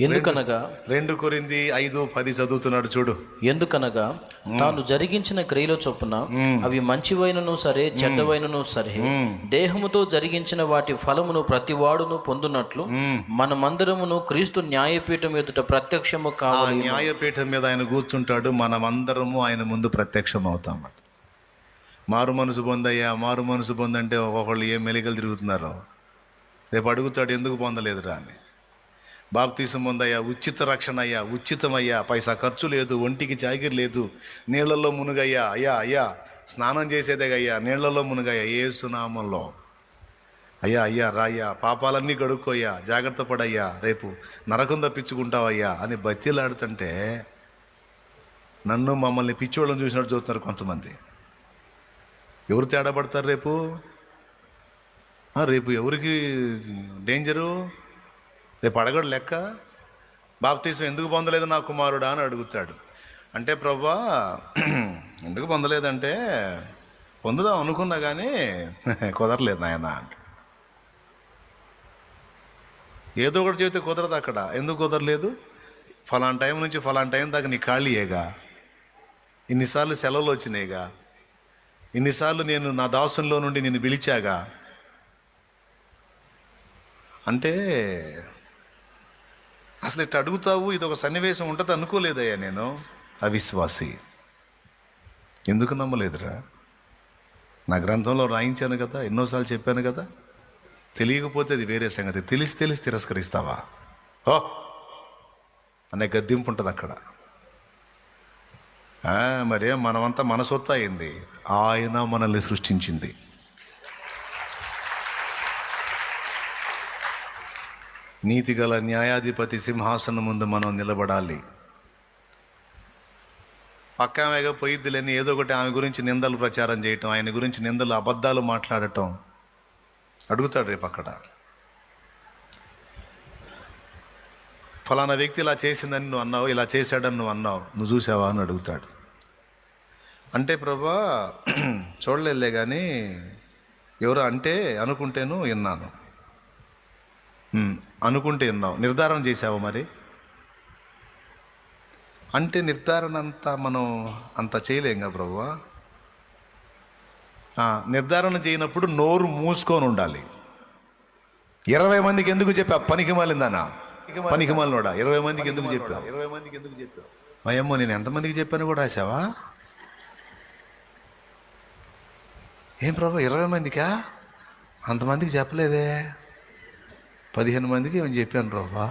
ఎందుకనగా రెండు కొరింది ఐదు పది చదువుతున్నాడు చూడు. ఎందుకనగా తాను జరిగించిన క్రియల చొప్పున అవి మంచివైనను సరే చెడ్డవైనను సరే దేహముతో జరిగించిన వాటి ఫలమును ప్రతివాడును పొందునట్లు మనమందరమును క్రీస్తు న్యాయపీఠం ఎదుట ప్రత్యక్షము కావాలి. న్యాయపీఠం మీద ఆయన కూర్చుంటాడు మనమందరము ఆయన ముందు ప్రత్యక్షం అవుతాం మారు మనసు పొందయ్యా మారు మనసు పొందంటే ఒక్కొక్కళ్ళు ఏం మెలికలు తిరుగుతున్నారో. రేపు అడుగుతాడు ఎందుకు పొందలేదురా అని. బాప్తీసం ఉందయ్యా ఉచిత రక్షణ అయ్యా ఉచితమయ్యా. పైసా ఖర్చు లేదు ఒంటికి జాగిరి లేదు. నీళ్ళలో మునుగయ్యా అయ్యా అయ్యా. స్నానం చేసేదేగయ్యా నీళ్ళలో మునుగయ్యా ఏ సునామంలో అయ్యా అయ్యా రాయ్యా పాపాలన్నీ గడుక్కోయ్యా జాగ్రత్త పడయ్యా రేపు నరకం తప్పించుకుంటావయ్యా అని బతిలాడుతుంటే నన్ను మమ్మల్ని పిచ్చోళ్ళని చూసినట్టు చూస్తున్నారు కొంతమంది. ఎవరు తేడా పడతారు రేపు? రేపు ఎవరికి డేంజరు రేపు అడగడు లెక్క? బాప్తీసం ఎందుకు పొందలేదు నా కుమారుడా అని అడుగుతాడు. అంటే ప్రభా ఎందుకు పొందలేదంటే పొందుదాం అనుకున్నా కానీ కుదరలేదు నాయన అంటే. ఏదో ఒకటి చెబితే కుదరదు అక్కడ. ఎందుకు కుదరలేదు? ఫలాన్ టైం నుంచి ఫలాన్ టైం దాకా నీ ఖాళీయేగా ఇన్నిసార్లు సెలవులు వచ్చినాయిగా? ఇన్నిసార్లు నేను నా దాసుల్లో నుండి నిన్ను పిలిచాగా? అంటే అసలు ఇట్లా అడుగుతావు? ఇది ఒక సన్నివేశం ఉంటుంది అనుకోలేదయ్యా నేను. అవిశ్వాసి. ఎందుకు నమ్మలేదురా? నా గ్రంథంలో రాయించాను కదా ఎన్నోసార్లు చెప్పాను కదా. తెలియకపోతే అది వేరే సంగతి. తెలిసి తెలిసి తిరస్కరిస్తావా? ఓ! అనే గద్దింపు ఉంటుంది అక్కడ. మరే మనమంతా మన సొత్తు అయింది ఆయన మనల్ని సృష్టించింది. నీతిగల న్యాయాధిపతి సింహాసనం ముందు మనం నిలబడాలి. పక్క ఆమెగా లేని ఏదో ఒకటి ఆమె గురించి నిందలు ప్రచారం చేయటం ఆయన గురించి నిందలు అబద్ధాలు మాట్లాడటం. అడుగుతాడు రేపు అక్కడ. ఫలానా వ్యక్తి ఇలా చేసిందని నువ్వు అన్నావు ఇలా చేశాడని నువ్వు అన్నావు. నువ్వు చూసావా అని అడుగుతాడు. అంటే ప్రభా చూడలేదులే కానీ ఎవరు అంటే అనుకుంటేను విన్నాను. అనుకుంటే విన్నావు నిర్ధారణ చేసావా మరి? అంటే నిర్ధారణ అంతా మనం అంత చేయలేంగా ప్రభువా? నిర్ధారణ చేయనప్పుడు నోరు మూసుకొని ఉండాలి. ఇరవై మందికి ఎందుకు చెప్పా పనికి మాలిందానా? పనికి మాలినోడా? ఇరవై మందికి ఎందుకు చెప్పా ఇరవై మందికి ఎందుకు చెప్పా అయ్యమ్మో నేను ఎంతమందికి చెప్పాను కూడా రాశావా? ఏం ప్రభా ఇరవై మందికా? అంతమందికి చెప్పలేదే. పదిహేను మందికి ఏమని చెప్పాను ప్రభా?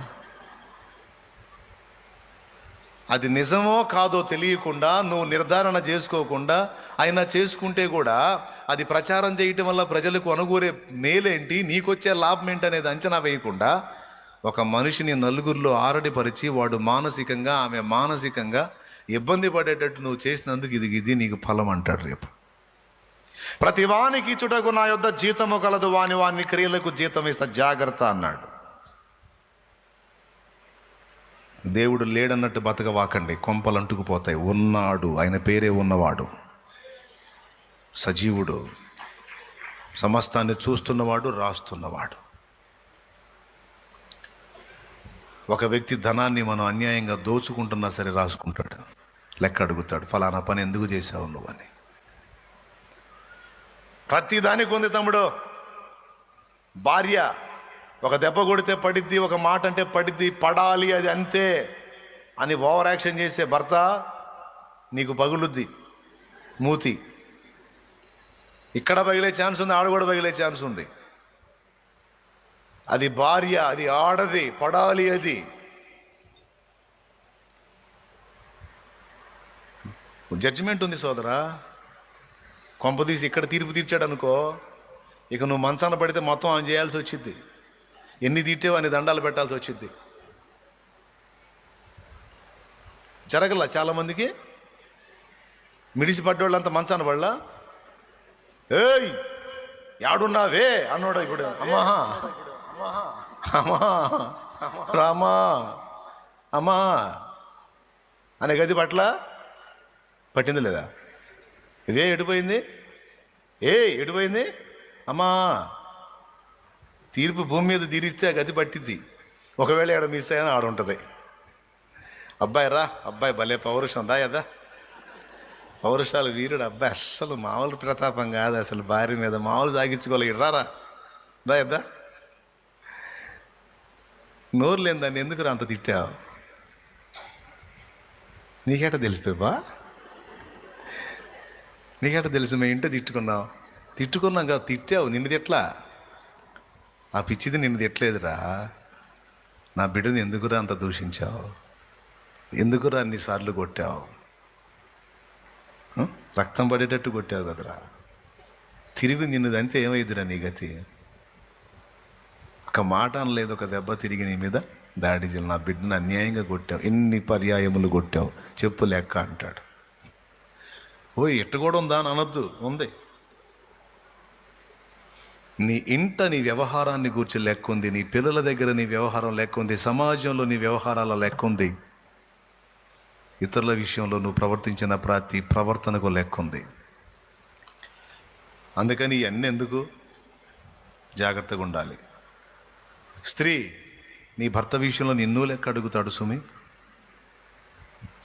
అది నిజమో కాదో తెలియకుండా నువ్వు నిర్ధారణ చేసుకోకుండా అయినా చేసుకుంటే కూడా అది ప్రచారం చేయటం వల్ల ప్రజలకు అనుగూరే మేలేంటి నీకొచ్చే లాభం ఏంటి అనేది అంచనా వేయకుండా ఒక మనిషిని నలుగురిలో ఆరడిపరిచి వాడు మానసికంగా ఆమె మానసికంగా ఇబ్బంది పడేటట్టు నువ్వు చేసినందుకు ఇది ఇది నీకు ఫలం అంటాడు రేపు. ప్రతి వానికి ఇచ్చుటకు నా యొద్ద జీతము కలదు వాని వాని క్రియలకు జీతం ఇస్తా జాగ్రత్త అన్నాడు. దేవుడు లేడన్నట్టు బతకవాకండి కొంపలు అంటుకుపోతాయి ఉన్నాడు ఆయన పేరే ఉన్నవాడు. సజీవుడు సమస్తాన్ని చూస్తున్నవాడు రాస్తున్నవాడు. ఒక వ్యక్తి ధనాన్ని మనం అన్యాయంగా దోచుకుంటున్నా సరే రాసుకుంటాడు. లెక్క అడుగుతాడు ఫలానా పని ఎందుకు చేశావు నువ్వని ప్రతి దానికి ఉంది తమ్ముడు. భార్య ఒక దెబ్బ కొడితే పడిద్ది ఒక మాట అంటే పడిద్ది పడాలి అది అంతే. అని ఓవర్ యాక్షన్ చేసే భర్త నీకు పగులుద్ది మూతి. ఇక్కడ పగిలే ఛాన్స్ ఉంది ఆడ కూడా పగిలే ఛాన్స్ ఉంది. అది భార్య అది ఆడది పడాలి అది. జడ్జిమెంట్ ఉంది సోదరా. కొంపదీసి ఇక్కడ తీర్పు తీర్చాడు అనుకో ఇక నువ్వు మంచాన పడితే మొత్తం ఆమె చేయాల్సి వచ్చింది ఎన్ని తీర్చేవో అన్ని దండాలు పెట్టాల్సి వచ్చింది జరగల చాలామందికి? మిడిసి పడ్డోళ్ళంతా మంచాన పడలా? ఏయ్ యాడున్నావే? అన్నాడు ఇప్పుడు అమ్మా అమ్మా రామా అమ్మా అనే గది పట్ల? పట్టింది లేదా? ఇదే ఎడిపోయింది ఏ ఎడిపోయింది అమ్మా తీర్పు భూమి మీద తీరిస్తే ఆ గతి పట్టిద్ది. ఒకవేళ ఆడ మిస్ అయినా ఆడ ఉంటుంది. అబ్బాయి రా అబ్బాయి భలే పౌరుషం రా కదా పౌరుషాలు వీరుడు అబ్బాయి అస్సలు మామూలు ప్రతాపం కాదు అసలు భార్య మీద మామూలు సాగించుకోలేడు. రారా రా. యద్దా నోరు లేని దాన్ని ఎందుకు రా అంత తిట్టావు? నీకేట తెలిసిపోయా నీకేట తెలుసు మేము ఇంట్లో తిట్టుకున్నావు తిట్టుకున్నాం కదా తిట్టావు. నిన్ను తిట్లా? ఆ పిచ్చిది నిన్ను తిట్టలేదురా. నా బిడ్డని ఎందుకురా అంత దూషించావు? ఎందుకురా అన్నిసార్లు కొట్టావు? రక్తం పడేటట్టు కొట్టావు కదరా. తిరిగి నిన్ను దంతే ఏమైందిరా నీ గతి? ఒక మాట అనలేదు ఒక దెబ్బ తిరిగి నీ మీద. దాడి నా బిడ్డను అన్యాయంగా కొట్టావు. ఎన్ని పర్యాయములు కొట్టావు? చెప్పు లెక్క అంటాడు. ఓ ఇట్ట కూడా ఉందా అని అనొద్దు. ఉంది. నీ ఇంట నీ వ్యవహారాన్ని గూర్చి లెక్క ఉంది నీ పిల్లల దగ్గర నీ వ్యవహారం లెక్క ఉంది సమాజంలో నీ వ్యవహారాల లెక్క ఉంది ఇతరుల విషయంలో నువ్వు ప్రవర్తించిన ప్రతి ప్రవర్తనకు లెక్కుంది. అందుకని ఇవన్నీ ఎందుకు? జాగ్రత్తగా ఉండాలి. స్త్రీ నీ భర్త విషయంలో నిన్ను లెక్క అడుగుతాడు సుమి.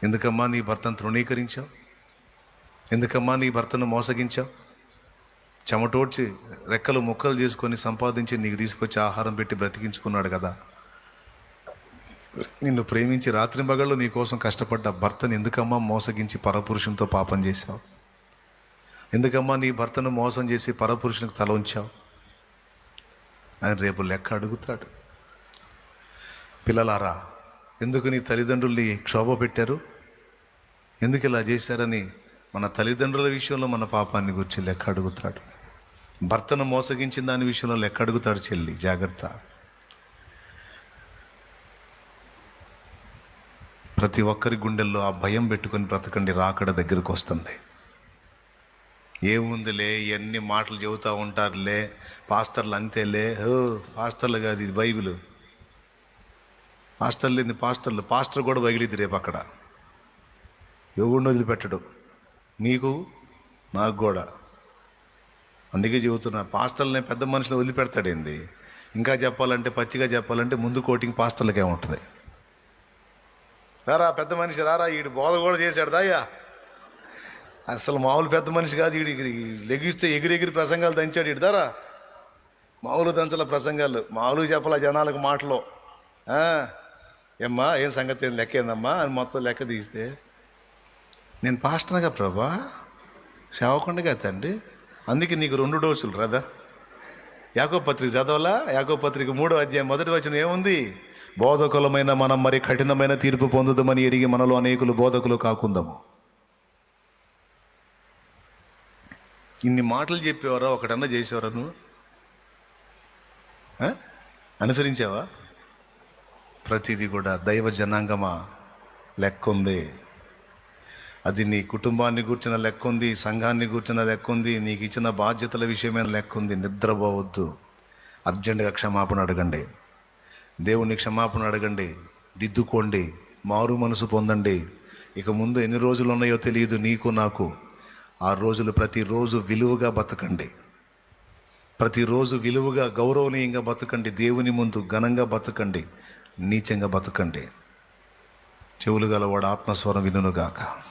ఎందుకమ్మా నీ భర్తను తృణీకరించావు? ఎందుకమ్మా నీ భర్తను మోసగించావు? చెమటోడ్చి రెక్కలు ముక్కలు చేసుకొని సంపాదించి నీకు తీసుకొచ్చి ఆహారం పెట్టి బ్రతికించుకున్నాడు కదా. నిన్ను ప్రేమించి రాత్రింబగళ్ళు నీ కోసం కష్టపడ్డ భర్తను ఎందుకమ్మా మోసగించి పరపురుషునితో పాపం చేశావు? ఎందుకమ్మా నీ భర్తను మోసం చేసి పరపురుషునికి తల ఉంచావు? అని రేపు లెక్క అడుగుతాడు. పిల్లలారా ఎందుకు నీ తల్లిదండ్రుల్ని క్షోభ పెట్టారు? ఎందుకు ఇలా చేశారని మన తల్లిదండ్రుల విషయంలో మన పాపాన్ని గురించి లెక్క అడుగుతాడు. భర్తను మోసగించిన దాని విషయంలో లెక్క అడుగుతాడు చెల్లి జాగ్రత్త. ప్రతి ఒక్కరి గుండెల్లో ఆ భయం పెట్టుకొని బ్రతకండి రాకడ దగ్గరకు వస్తుంది. ఏముందిలే ఇవన్నీ మాటలు చెబుతూ ఉంటారులే పాస్టర్లు అంతేలే ఓ పాస్టర్లు కాదు ఇది బైబిల్. పాస్టర్లు ఏంది పాస్టర్లు పాస్టర్ కూడా పగిలిద్ది రేపు అక్కడ. ఎవడిని వదిలిపెట్టడు. మీకు నాకు కూడా. అందుకే చెబుతున్నా పాస్టల్ని పెద్ద మనుషులు వదిలిపెడతాడేంది ఇంకా చెప్పాలంటే పచ్చిగా చెప్పాలంటే ముందు కోటింగ్ పాస్టర్లకే ఉంటుంది. రారా పెద్ద మనిషి రారా వీడు బోధ కూడా చేశాడు దాయ్యా అసలు మామూలు పెద్ద మనిషి కాదు వీడికి లెగిస్తే ఎగిరెగిరి ప్రసంగాలు దంచాడు వీడు దారా. మామూలు దంచల ప్రసంగాలు మామూలు చెప్పాల జనాలకు మాటలు. ఏమ్మా ఏం సంగతి ఏం లెక్క ఏందమ్మా అని మొత్తం లెక్క తీస్తే. నేను పాస్టర్గా ప్రభా సేవకుండగా తండ్రి. అందుకే నీకు రెండు డోసులు రాదా యాకో పత్రిక చదవలా? యాకో పత్రిక మూడో అధ్యాయం మొదటి వచ్చిన ఏముంది? బోధకులమైన మనం మరి కఠినమైన తీర్పు పొందుదామని ఎరిగి మనలో అనేకులు బోధకులు కాకుందాము. ఇన్ని మాటలు చెప్పేవారా? ఒకటన్నా చేసేవారా నువ్వు? అనుసరించావా? ప్రతిదీ కూడా దైవ జనాంగమా? లెక్క ఉంది. అది నీ కుటుంబాన్ని గూర్చిన లెక్క ఉంది సంఘాన్ని గూర్చిన లెక్క ఉంది నీకు ఇచ్చిన బాధ్యతల విషయమైన లెక్క ఉంది నిద్రపోవద్దు. అర్జెంటుగా క్షమాపణ అడగండి. దేవుణ్ణి క్షమాపణ అడగండి. దిద్దుకోండి. మారు మనసు పొందండి. ఇక ముందు ఎన్ని రోజులు ఉన్నాయో తెలియదు నీకు నాకు. ఆ రోజులు ప్రతిరోజు విలువగా బతకండి. ప్రతిరోజు విలువగా గౌరవనీయంగా బతకండి. దేవుని ముందు ఘనంగా బతకండి. నీచంగా బతకండి. చెవులు గలవాడు ఆత్మస్వరం వినుగాక